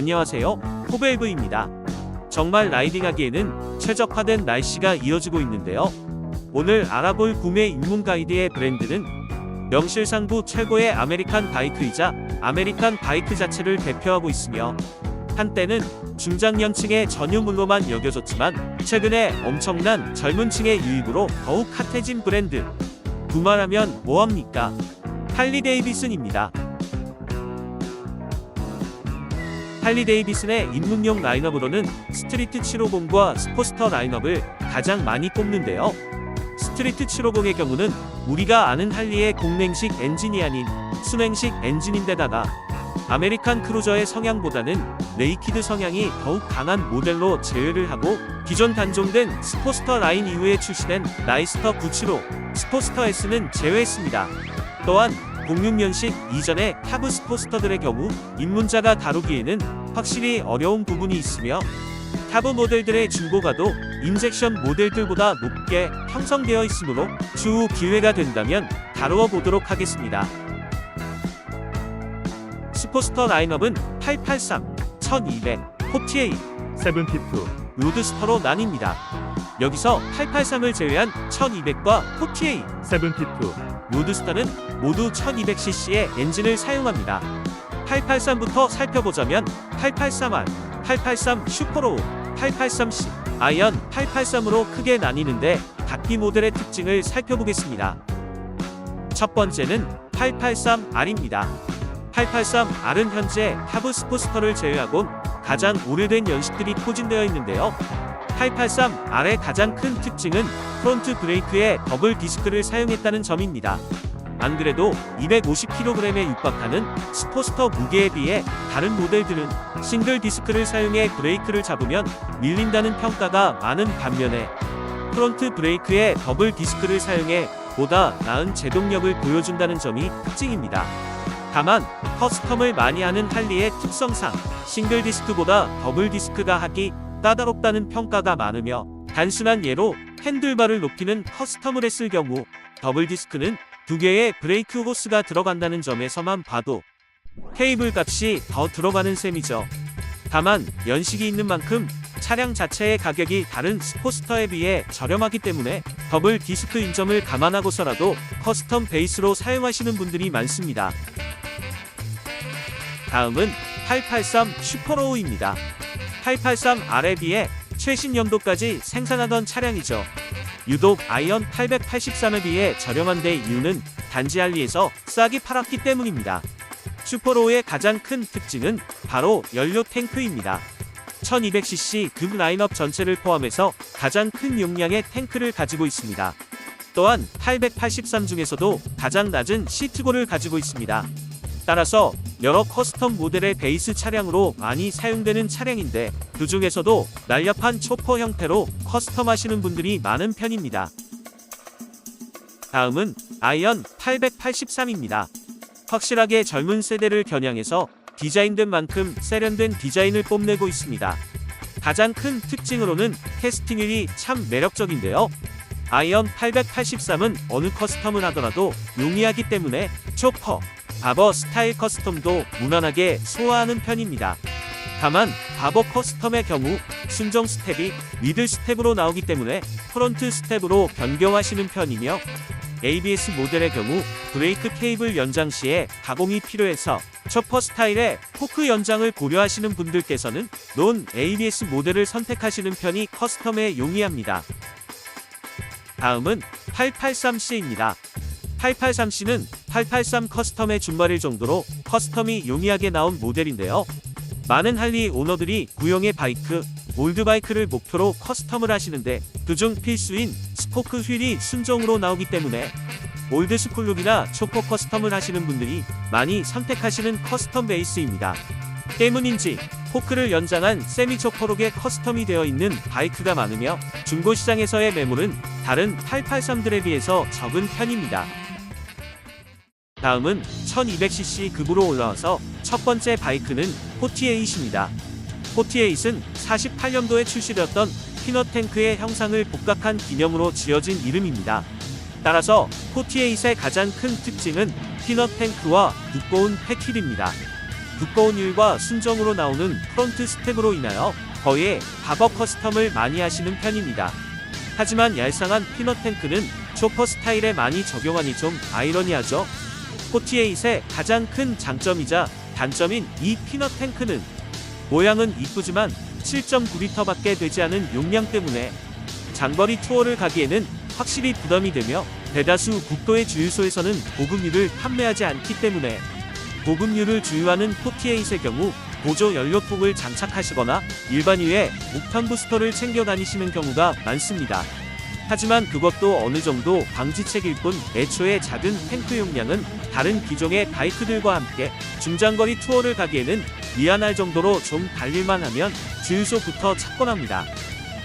안녕하세요. 포베이브입니다. 정말 라이딩하기에는 최적화된 날씨가 이어지고 있는데요. 오늘 알아볼 구매 입문 가이드의 브랜드는 명실상부 최고의 아메리칸 바이크이자 아메리칸 바이크 자체를 대표하고 있으며 한때는 중장년층의 전유물로만 여겨졌지만 최근에 엄청난 젊은 층의 유입으로 더욱 핫해진 브랜드. 두말하면 뭐합니까? 할리 데이비슨입니다. 할리 데이비슨의 입문용 라인업으로는 스트리트 750과 스포스터 라인업을 가장 많이 꼽는데요. 스트리트 750의 경우는 우리가 아는 할리의 공랭식 엔진이 아닌 순행식 엔진인데다가 아메리칸 크루저의 성향보다는 레이키드 성향이 더욱 강한 모델로 제외를 하고 기존 단종된 스포스터 라인 이후에 출시된 라이스터 975 스포스터 S는 제외했습니다. 또한 06년식 이전의 타브 스포스터들의 경우 입문자가 다루기에는 확실히 어려운 부분이 있으며 타브 모델들의 중고가도 인젝션 모델들보다 높게 형성되어 있으므로 추후 기회가 된다면 다루어 보도록 하겠습니다. 스포스터 라인업은 883, 1200, 48, 72, 로드스터로 나뉩니다. 여기서 883을 제외한 1200과 48, 72, 로드스터는 모두 1200cc의 엔진을 사용합니다. 883부터 살펴보자면 883R, 883 슈퍼로우, 883C, 아이언 883으로 크게 나뉘는데 각기 모델의 특징을 살펴보겠습니다. 첫 번째는 883R입니다. 883R은 현재 하브 스포스터를 제외하곤 가장 오래된 연식들이 포진되어 있는데요. 883R의 가장 큰 특징은 프론트 브레이크에 더블 디스크를 사용했다는 점입니다. 안 그래도 250kg에 육박하는 스포스터 무게에 비해 다른 모델들은 싱글 디스크를 사용해 브레이크를 잡으면 밀린다는 평가가 많은 반면에 프론트 브레이크에 더블 디스크를 사용해 보다 나은 제동력을 보여준다는 점이 특징입니다. 다만 커스텀을 많이 하는 할리의 특성상 싱글 디스크보다 더블 디스크가 하기 까다롭다는 평가가 많으며 단순한 예로 핸들바를 높이는 커스텀을 했을 경우 더블 디스크는 두 개의 브레이크 호스가 들어간다는 점에서만 봐도 케이블 값이 더 들어가는 셈이죠. 다만 연식이 있는 만큼 차량 자체의 가격이 다른 스포스터에 비해 저렴하기 때문에 더블 디스크인 점을 감안하고서라도 커스텀 베이스로 사용하시는 분들이 많습니다. 다음은 883 슈퍼로우입니다. 883R에 비해 최신 연도까지 생산하던 차량이죠. 유독 아이언 883에 비해 저렴한 데 이유는 단지 할리에서 싸게 팔았기 때문입니다. 슈퍼로우의 가장 큰 특징은 바로 연료 탱크입니다. 1200cc 급 라인업 전체를 포함해서 가장 큰 용량의 탱크를 가지고 있습니다. 또한 883 중에서도 가장 낮은 시트고를 가지고 있습니다. 따라서 여러 커스텀 모델의 베이스 차량으로 많이 사용되는 차량인데 그 중에서도 날렵한 초퍼 형태로 커스텀 하시는 분들이 많은 편입니다. 다음은 아이언 883입니다. 확실하게 젊은 세대를 겨냥해서 디자인된 만큼 세련된 디자인을 뽐내고 있습니다. 가장 큰 특징으로는 캐스팅휠이 참 매력적인데요. 아이언 883은 어느 커스텀을 하더라도 용이하기 때문에 초퍼, 바버 스타일 커스텀도 무난하게 소화하는 편입니다. 다만 바버 커스텀의 경우 순정 스텝이 미들 스텝으로 나오기 때문에 프론트 스텝으로 변경하시는 편이며 ABS 모델의 경우 브레이크 케이블 연장 시에 가공이 필요해서 초퍼 스타일의 포크 연장을 고려하시는 분들께서는 논 ABS 모델을 선택하시는 편이 커스텀에 용이합니다. 다음은 883C입니다. 883C는 883 커스텀의 준말일 정도로 커스텀이 용이하게 나온 모델인데요. 많은 할리 오너들이 구형의 바이크, 올드바이크를 목표로 커스텀을 하시는데 그중 필수인 스포크 휠이 순정으로 나오기 때문에 올드스쿨룩이나 초코 커스텀을 하시는 분들이 많이 선택하시는 커스텀 베이스입니다. 때문인지 포크를 연장한 세미 초코록에 커스텀이 되어 있는 바이크가 많으며 중고시장에서의 매물은 다른 883들에 비해서 적은 편입니다. 다음은 1200cc 급으로 올라와서 첫 번째 바이크는 48입니다. 48은 48년도에 출시되었던 피넛 탱크의 형상을 복각한 기념으로 지어진 이름입니다. 따라서 48의 가장 큰 특징은 피넛 탱크와 두꺼운 패킬입니다. 두꺼운 휠과 순정으로 나오는 프론트 스텝으로 인하여 거의 박업 커스텀을 많이 하시는 편입니다. 하지만 얄쌍한 피넛 탱크는 초퍼 스타일에 많이 적용하니 좀 아이러니하죠. 48의 가장 큰 장점이자 단점인 이 피넛 탱크는 모양은 이쁘지만 7.9리터밖에 되지 않은 용량 때문에 장거리 투어를 가기에는 확실히 부담이 되며 대다수 국도의 주유소에서는 보급류를 판매하지 않기 때문에 보급류를 주유하는 48의 경우 보조 연료통을 장착하시거나 일반 유에 옥탄 부스터를 챙겨 다니시는 경우가 많습니다. 하지만 그것도 어느 정도 방지책일 뿐 애초에 작은 탱크 용량은 다른 기종의 바이크들과 함께 중장거리 투어를 가기에는 미안할 정도로 좀 달릴만 하면 주유소부터 찾곤 합니다.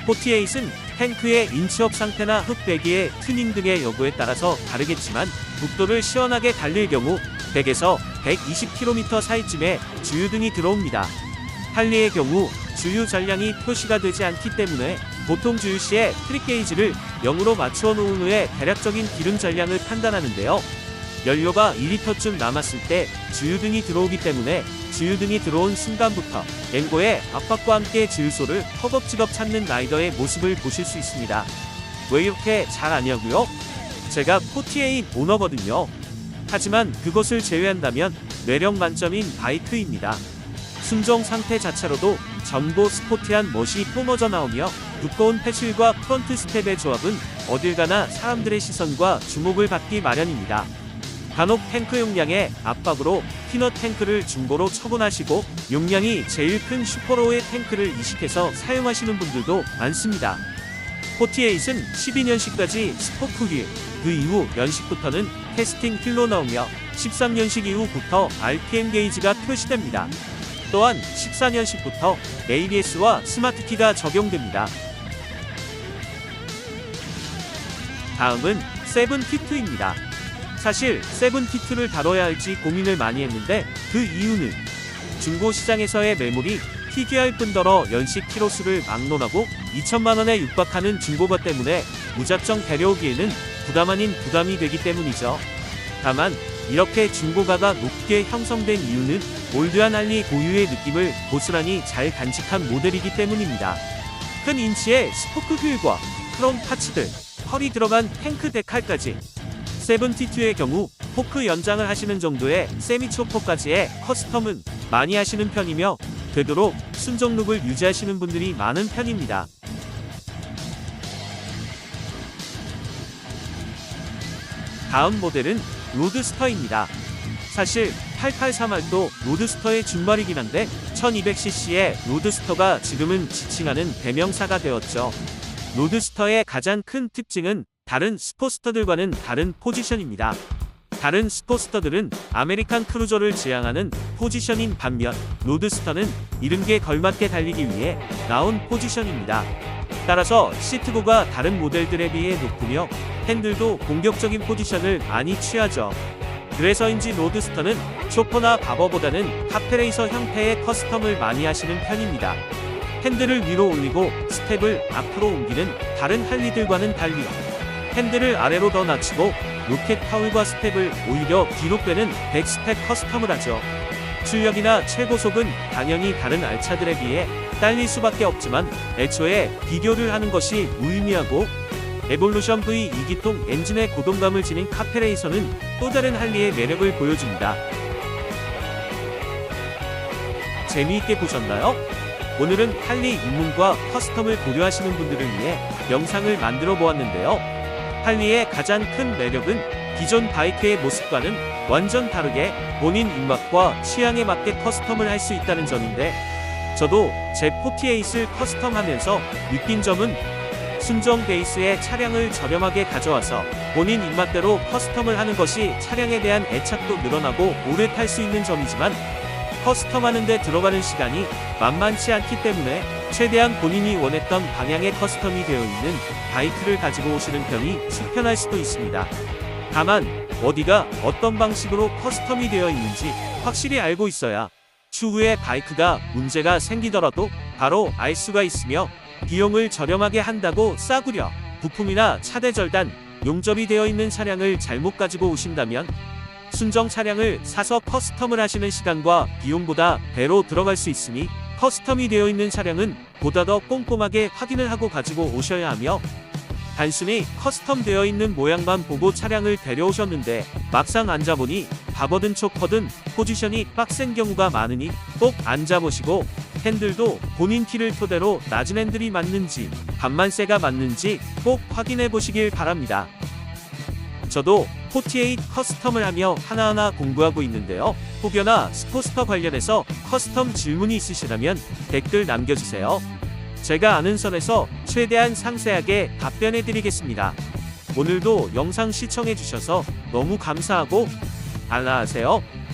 48은 탱크의 인치업 상태나 흙배기의 튜닝 등의 여부에 따라서 다르겠지만 국도를 시원하게 달릴 경우 100에서 120km 사이쯤에 주유등이 들어옵니다. 할리의 경우 주유 전량이 표시가 되지 않기 때문에 보통 주유 시에 트릭 게이지를 0으로 맞추어 놓은 후에 대략적인 기름 전량을 판단하는데요. 연료가 2리터쯤 남았을 때 주유등이 들어오기 때문에 주유등이 들어온 순간부터 앵고의 압박과 함께 주유소를 허겁지겁 찾는 라이더의 모습을 보실 수 있습니다. 왜 이렇게 잘 아냐고요? 제가 48 오너거든요. 하지만 그것을 제외한다면 매력 만점인 바이크입니다. 순정 상태 자체로도 전고 스포티한 멋이 뿜어져 나오며 두꺼운 패실과 프론트 스텝의 조합은 어딜 가나 사람들의 시선과 주목을 받기 마련입니다. 간혹 탱크 용량의 압박으로 피넛 탱크를 중고로 처분하시고 용량이 제일 큰 슈퍼로의 탱크를 이식해서 사용하시는 분들도 많습니다. 48은 12년식까지 스포크 휠, 그 이후 연식부터는 캐스팅 휠로 나오며 13년식 이후부터 RPM 게이지가 표시됩니다. 또한 14년식부터 ABS와 스마트키가 적용됩니다. 다음은 세븐티트입니다. 사실 세븐티트를 다뤄야 할지 고민을 많이 했는데 그 이유는 중고 시장에서의 매물이 희귀할 뿐더러 연식 키로수를 막론하고 2천만 원에 육박하는 중고가 때문에 무작정 데려오기에는 부담 아닌 부담이 되기 때문이죠. 다만 이렇게 중고가가 높게 형성된 이유는 올드한 할리 고유의 느낌을 고스란히 잘 간직한 모델이기 때문입니다. 큰 인치의 스포크 휠과 크롬 파츠들, 펄이 들어간 탱크 데칼까지 세븐티투의 경우 포크 연장을 하시는 정도의 세미초퍼까지의 커스텀은 많이 하시는 편이며 되도록 순정 룩을 유지하시는 분들이 많은 편입니다. 다음 모델은 로드스터입니다. 사실 883R도 로드스터의 준말이긴 한데 1200cc의 로드스터가 지금은 지칭하는 대명사가 되었죠. 로드스터의 가장 큰 특징은 다른 스포스터들과는 다른 포지션입니다. 다른 스포스터들은 아메리칸 크루저를 지향하는 포지션인 반면 로드스터는 이름에 걸맞게 달리기 위해 나온 포지션입니다. 따라서 시트고가 다른 모델들에 비해 높으며 핸들도 공격적인 포지션을 많이 취하죠. 그래서인지 로드스터는 쇼퍼나 바버보다는 카페레이서 형태의 커스텀을 많이 하시는 편입니다. 핸들을 위로 올리고 스텝을 앞으로 옮기는 다른 할리들과는 달리 핸들을 아래로 더 낮추고 로켓 파울과 스텝을 오히려 뒤로 빼는 백스텝 커스텀을 하죠. 출력이나 최고속은 당연히 다른 알차들에 비해 딸릴 수밖에 없지만 애초에 비교를 하는 것이 무의미하고 에볼루션 V 2기통 엔진의 고동감을 지닌 카페레이서는 또 다른 할리의 매력을 보여줍니다. 재미있게 보셨나요? 오늘은 할리 입문과 커스텀을 고려하시는 분들을 위해 영상을 만들어 보았는데요. 할리의 가장 큰 매력은 기존 바이크의 모습과는 완전 다르게 본인 입맛과 취향에 맞게 커스텀을 할 수 있다는 점인데 저도 제 48을 커스텀하면서 느낀 점은 순정 베이스의 차량을 저렴하게 가져와서 본인 입맛대로 커스텀을 하는 것이 차량에 대한 애착도 늘어나고 오래 탈 수 있는 점이지만 커스텀하는 데 들어가는 시간이 만만치 않기 때문에 최대한 본인이 원했던 방향의 커스텀이 되어 있는 바이크를 가지고 오시는 편이 수편할 수도 있습니다. 다만 어디가 어떤 방식으로 커스텀이 되어 있는지 확실히 알고 있어야 추후에 바이크가 문제가 생기더라도 바로 알 수가 있으며 비용을 저렴하게 한다고 싸구려 부품이나 차대 절단 용접이 되어 있는 차량을 잘못 가지고 오신다면 순정 차량을 사서 커스텀을 하시는 시간과 비용보다 배로 들어갈 수 있으니 커스텀이 되어 있는 차량은 보다 더 꼼꼼하게 확인을 하고 가지고 오셔야 하며 단순히 커스텀 되어 있는 모양만 보고 차량을 데려오셨는데 막상 앉아보니 바버든 초커든 포지션이 빡센 경우가 많으니 꼭 앉아보시고 핸들도 본인 키를 토대로 낮은 핸들이 맞는지 반만세가 맞는지 꼭 확인해 보시길 바랍니다. 저도 48 커스텀을 하며 하나하나 공부하고 있는데요. 혹여나 스포스터 관련해서 커스텀 질문이 있으시다면 댓글 남겨주세요. 제가 아는 선에서 최대한 상세하게 답변해 드리겠습니다. 오늘도 영상 시청해 주셔서 너무 감사하고 안녕하세요.